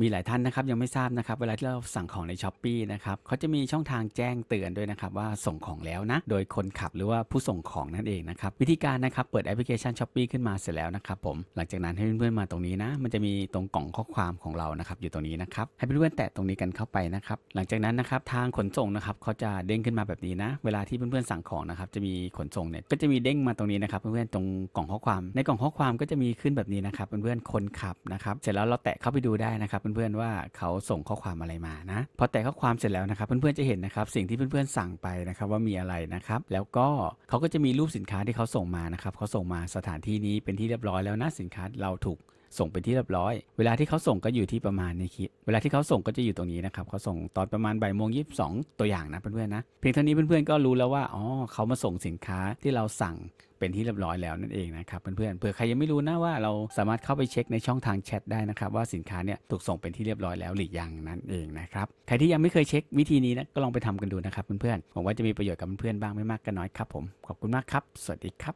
มีหลายท่านนะครับยังไม่ทราบนะครับ เวลาที่เราสั่งของในช้อปปีนะครับเขาจะมีช่องทางแจ้งเตือนด้วยนะครับว่าส่งของแล้วนะ โดยคนขับหรือว่าผู้ส่งของนั่นเองนะครับ วิธีการนะครับเปิดแอปพลิเคชันช้อปปีขึ้นมาเสร็จแล้วนะครับผมหลังจากนั้นให้เพื่อนๆมาตรงนี้นะ มันจะมีตรงกล่องข้อความของเรานะครับอยู่ตรงนี้นะครับให้เพื่อนๆแตะตรงนี้กันเข้าไปนะครับหลังจากนั้นนะครับทางขนส่งนะครับเขาจะเด้งขึ้นมาแบบนี้นะ เวลาที่เพื่อนๆสั่งของนะครับจะมีขนส่งเนี่ยก็จะมีเด้งมาตรงนี้นะครับเพื่อนๆตรงกล่องข้อความ ในกล่องข้อความก็จะมีขึ้นแบบนี้นะครับเพื่อนๆคนขับนะครับเสร็จแล้วเราแตะเข้าไปดูได้นะครับเพื่อนๆว่าเขาส่งข้อความอะไรมานะพอแตะข้อความเสร็จแล้วนะครับเพื่อนๆจะเห็นนะครับสิ่งที่เพื่อนๆสั่งไปนะครับว่ามีอะไรนะครับแล้วก็เขาก็จะมีรูปสินค้าที่เขาส่งมานะครับเขาส่งมาสถานที่นี้เป็นที่เรียบร้อยแล้วนะสินค้าเราถูก ส่งไปที่เรียบร้อย เวลาที่เขาส่งก็อยู่ที่ประมาณในคลิป เวลาที่เขาส่งก็จะอยู่ตรงนี้นะครับเขาส่งตอนประมาณบ่ายโมงยีสองตัวอย่างนะเพื่อนๆนะ เพียงเท่านี้เพื่อนๆก็รู้แล้วว่า อ๋อเขามาส่งสินค้าที่เราสั่งเป็นที่เรียบร้อยแล้วนั่นเองนะครับเพื่อนๆเผื่อใครยังไม่รู้นะว่าเราสามารถเข้าไปเช็คในช่องทางแชทได้นะครับว่าสินค้าเนี่ยถูกส่งเป็นที่เรียบร้อยแล้วหรือยังนั่นเองนะครับใครที่ยังไม่เคยเช็ควิธีนี้นะก็ลองไปทำกันดูนะครับเพื่อนๆหวังว่าจะมีประโยชน์กับเพื่อนๆบ้างไม่มากก็น้อยครับผมขอบคุณมากครับ สวัสดีครับ